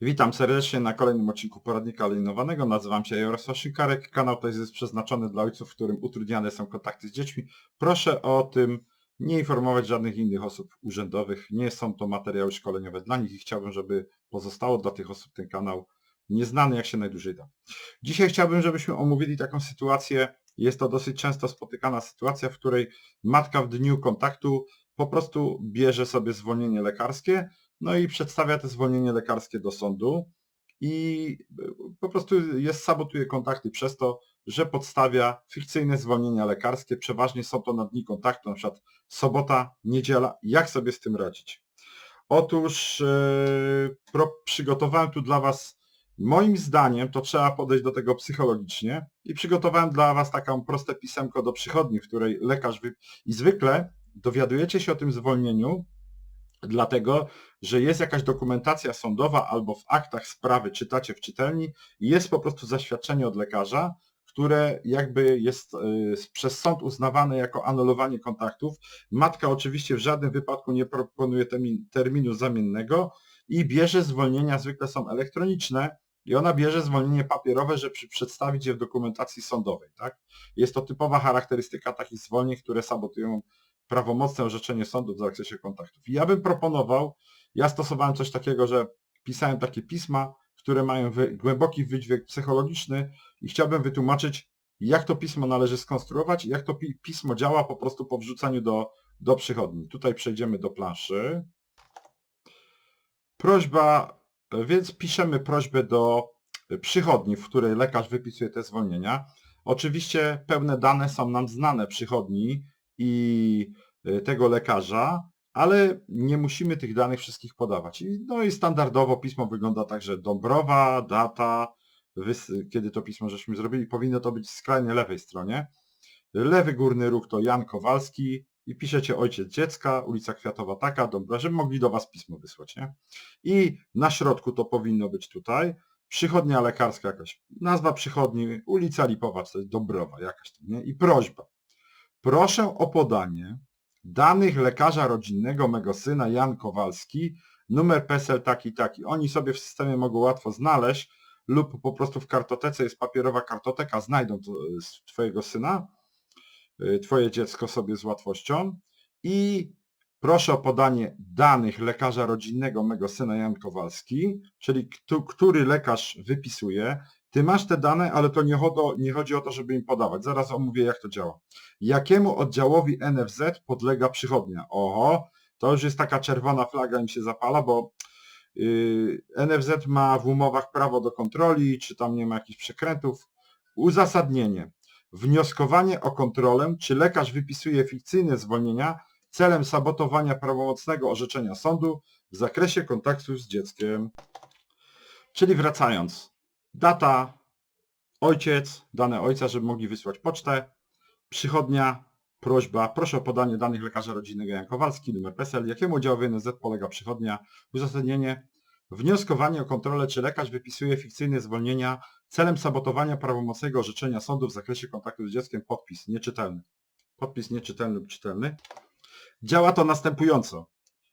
Witam serdecznie na kolejnym odcinku poradnika linowanego. Nazywam się Jarosław Szykarek. Kanał to jest przeznaczony dla ojców, w którym utrudniane są kontakty z dziećmi. Proszę o tym nie informować żadnych innych osób urzędowych. Nie są to materiały szkoleniowe dla nich i chciałbym, żeby pozostało dla tych osób ten kanał nieznany jak się najdłużej da. Dzisiaj chciałbym, żebyśmy omówili taką sytuację. Jest to dosyć często spotykana sytuacja, w której matka w dniu kontaktu po prostu bierze sobie zwolnienie lekarskie, no i przedstawia to zwolnienie lekarskie do sądu i po prostu jest, sabotuje kontakty przez to, że podstawia fikcyjne zwolnienia lekarskie. Przeważnie są to na dni kontaktu, na przykład sobota, niedziela. Jak sobie z tym radzić? Otóż yy, pro, przygotowałem tu dla Was, moim zdaniem, to trzeba podejść do tego psychologicznie i przygotowałem dla Was taką proste pisemko do przychodni, w której lekarz wy... i zwykle dowiadujecie się o tym zwolnieniu dlatego, że jest jakaś dokumentacja sądowa albo w aktach sprawy czytacie w czytelni i jest po prostu zaświadczenie od lekarza, które jakby jest y, przez sąd uznawane jako anulowanie kontaktów. Matka oczywiście w żadnym wypadku nie proponuje termin, terminu zamiennego i bierze zwolnienia, zwykle są elektroniczne, i ona bierze zwolnienie papierowe, żeby przedstawić je w dokumentacji sądowej. Tak? Jest to typowa charakterystyka takich zwolnień, które sabotują prawomocne orzeczenie sądu w zakresie kontaktów. I ja bym proponował, ja stosowałem coś takiego, że pisałem takie pisma, które mają wy, głęboki wydźwięk psychologiczny i chciałbym wytłumaczyć, jak to pismo należy skonstruować i jak to pi pismo działa po prostu po wrzucaniu do, do przychodni. Tutaj przejdziemy do planszy. Prośba, więc piszemy prośbę do przychodni, w której lekarz wypisuje te zwolnienia. Oczywiście pełne dane są nam znane przychodni, i e, tego lekarza, ale nie musimy tych danych wszystkich podawać. No i standardowo pismo wygląda tak, że Dąbrowa, data, kiedy to pismo żeśmy zrobili, powinno to być w skrajnie lewej stronie. Lewy górny róg to Jan Kowalski i piszecie ojciec dziecka, ulica Kwiatowa taka, Dąbra, żeby mogli do Was pismo wysłać. Nie? I na środku to powinno być tutaj. Przychodnia lekarska jakaś, nazwa przychodni, ulica Lipowa, to jest Dąbrowa jakaś tam, nie? I prośba. Proszę o podanie danych lekarza rodzinnego mego syna Jan Kowalski, numer PESEL taki, taki. Oni sobie w systemie mogą łatwo znaleźć lub po prostu w kartotece jest papierowa kartoteka, znajdą z Twojego syna, y, Twoje dziecko sobie z łatwością. I proszę o podanie danych lekarza rodzinnego mego syna Jan Kowalski, czyli który lekarz wypisuje, ty masz te dane, ale to nie, chodzi, nie chodzi o to, żeby im podawać. Zaraz omówię, jak to działa. Jakiemu oddziałowi NFZ podlega przychodnia? Oho, to już jest taka czerwona flaga im się zapala, bo yy, NFZ ma w umowach prawo do kontroli, czy tam nie ma jakichś przekrętów. Uzasadnienie. Wnioskowanie o kontrolę, czy lekarz wypisuje fikcyjne zwolnienia celem sabotowania prawomocnego orzeczenia sądu w zakresie kontaktu z dzieckiem. Czyli wracając, data, ojciec, dane ojca, żeby mogli wysłać pocztę, przychodnia, prośba, proszę o podanie danych lekarza rodzinnego Jan Kowalski, numer PESEL, jakiemu oddziałowi NZ polega przychodnia, uzasadnienie, wnioskowanie o kontrolę, czy lekarz wypisuje fikcyjne zwolnienia celem sabotowania prawomocnego orzeczenia sądu w zakresie kontaktu z dzieckiem, podpis nieczytelny. Podpis nieczytelny lub czytelny. Działa to następująco.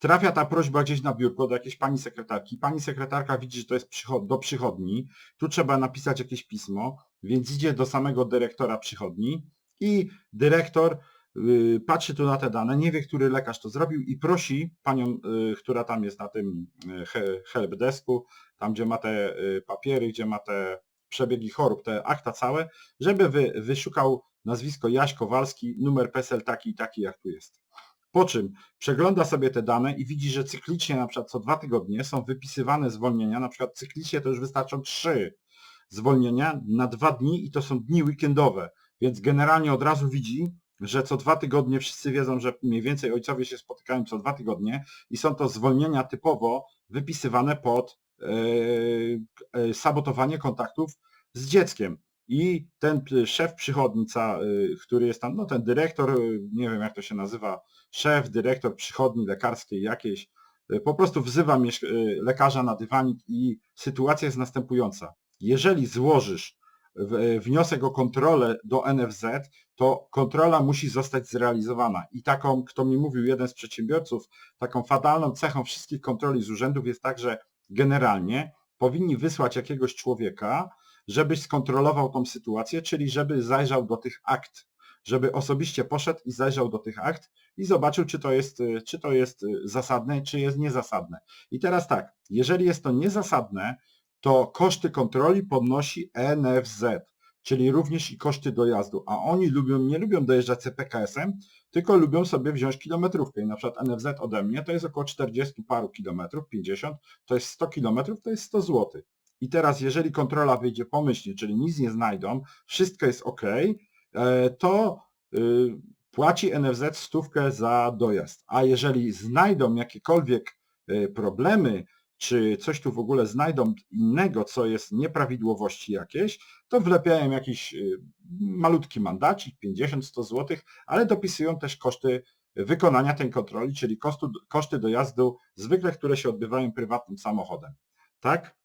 Trafia ta prośba gdzieś na biurko do jakiejś pani sekretarki. Pani sekretarka widzi, że to jest do przychodni. Tu trzeba napisać jakieś pismo, więc idzie do samego dyrektora przychodni i dyrektor y, patrzy tu na te dane, nie wie, który lekarz to zrobił i prosi panią, y, która tam jest na tym y, helpdesku, tam gdzie ma te papiery, gdzie ma te przebiegi chorób, te akta całe, żeby wy, wyszukał nazwisko Jaś Kowalski, numer PESEL taki i taki, jak tu jest. Po czym przegląda sobie te dane i widzi, że cyklicznie na przykład co dwa tygodnie są wypisywane zwolnienia, na przykład cyklicznie to już wystarczą trzy zwolnienia na dwa dni i to są dni weekendowe, więc generalnie od razu widzi, że co dwa tygodnie wszyscy wiedzą, że mniej więcej ojcowie się spotykają co dwa tygodnie i są to zwolnienia typowo wypisywane pod yy, sabotowanie kontaktów z dzieckiem. I ten szef przychodnica, który jest tam, no ten dyrektor, nie wiem jak to się nazywa, szef, dyrektor przychodni lekarskiej jakiejś, y, po prostu wzywa y, lekarza na dywanik i sytuacja jest następująca. Jeżeli złożysz y, wniosek o kontrolę do NFZ, to kontrola musi zostać zrealizowana. I taką, kto mi mówił, jeden z przedsiębiorców, taką fatalną cechą wszystkich kontroli z urzędów jest tak, że generalnie powinni wysłać jakiegoś człowieka, żebyś skontrolował tą sytuację, czyli żeby zajrzał do tych akt, żeby osobiście poszedł i zajrzał do tych akt i zobaczył, czy to jest, y, czy to jest y, zasadne, czy jest niezasadne. I teraz tak, jeżeli jest to niezasadne, to koszty kontroli podnosi NFZ, czyli również i koszty dojazdu, a oni lubią, nie lubią dojeżdżać CPKS-em, tylko lubią sobie wziąć kilometrówkę i na przykład NFZ ode mnie to jest około 40 paru kilometrów, 50, to jest 100 kilometrów, to jest 100 zł. I teraz jeżeli kontrola wyjdzie pomyślnie, czyli nic nie znajdą, wszystko jest ok, to y, płaci NFZ stówkę za dojazd. A jeżeli znajdą jakiekolwiek y, problemy, czy coś tu w ogóle znajdą innego, co jest nieprawidłowości jakieś, to wlepiają jakiś y, malutki mandacik, 50-100 zł, ale dopisują też koszty wykonania tej kontroli, czyli kosztu, koszty dojazdu zwykle, które się odbywają prywatnym samochodem. Tak?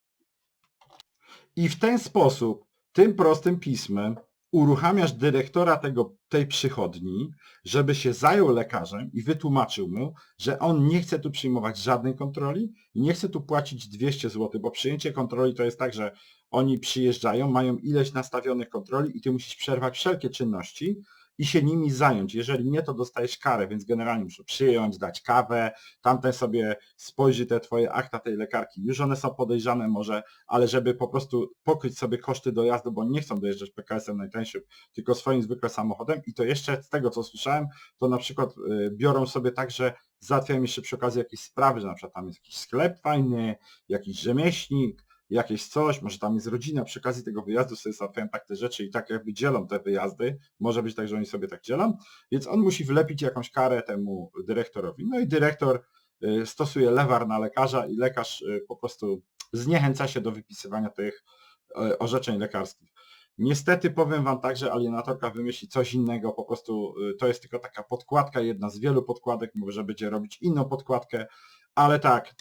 I w ten sposób, tym prostym pismem, uruchamiasz dyrektora tego, tej przychodni, żeby się zajął lekarzem i wytłumaczył mu, że on nie chce tu przyjmować żadnej kontroli i nie chce tu płacić 200 zł, bo przyjęcie kontroli to jest tak, że oni przyjeżdżają, mają ileś nastawionych kontroli i ty musisz przerwać wszelkie czynności, i się nimi zająć. Jeżeli nie, to dostajesz karę, więc generalnie muszę przyjąć, dać kawę, tamten sobie spojrzy te twoje akta tej lekarki. Już one są podejrzane może, ale żeby po prostu pokryć sobie koszty dojazdu, bo nie chcą dojeżdżać PKS-em najtańszym, tylko swoim zwykle samochodem i to jeszcze z tego co słyszałem, to na przykład y, biorą sobie tak, że załatwiają jeszcze przy okazji jakieś sprawy, że na przykład tam jest jakiś sklep fajny, jakiś rzemieślnik, jakieś coś, może tam jest rodzina, przy okazji tego wyjazdu sobie załatwiają tak te rzeczy i tak jakby dzielą te wyjazdy, może być tak, że oni sobie tak dzielą, więc on musi wlepić jakąś karę temu dyrektorowi. No i dyrektor y, stosuje lewar na lekarza i lekarz y, po prostu zniechęca się do wypisywania tych y, orzeczeń lekarskich. Niestety powiem Wam tak, że alienatorka wymyśli coś innego, po prostu to jest tylko taka podkładka, jedna z wielu podkładek, może będzie robić inną podkładkę, ale tak,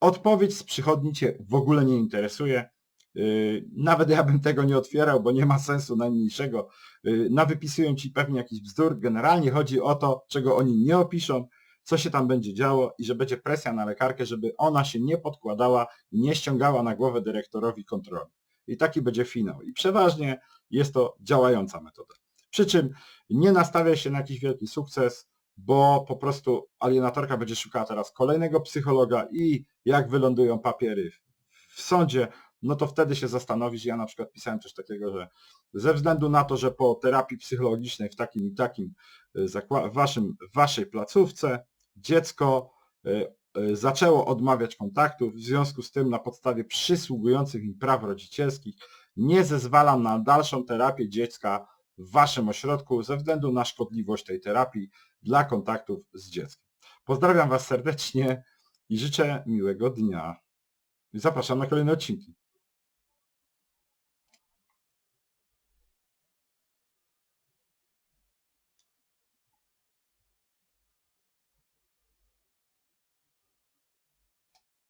Odpowiedź z przychodni Cię w ogóle nie interesuje. Yy, nawet ja bym tego nie otwierał, bo nie ma sensu najmniejszego. Yy, nawypisują Ci pewnie jakiś bzdur. Generalnie chodzi o to, czego oni nie opiszą, co się tam będzie działo i że będzie presja na lekarkę, żeby ona się nie podkładała, nie ściągała na głowę dyrektorowi kontroli. I taki będzie finał. I przeważnie jest to działająca metoda. Przy czym nie nastawia się na jakiś wielki sukces, bo po prostu alienatorka będzie szukała teraz kolejnego psychologa i jak wylądują papiery w sądzie, no to wtedy się zastanowisz, ja na przykład pisałem coś takiego, że ze względu na to, że po terapii psychologicznej w takim i takim w, waszym, waszej placówce dziecko y, y, zaczęło odmawiać kontaktów, w związku z tym na podstawie przysługujących mi praw rodzicielskich nie zezwalam na dalszą terapię dziecka w waszym ośrodku ze względu na szkodliwość tej terapii dla kontaktów z dzieckiem. Pozdrawiam Was serdecznie i życzę miłego dnia. Zapraszam na kolejne odcinki.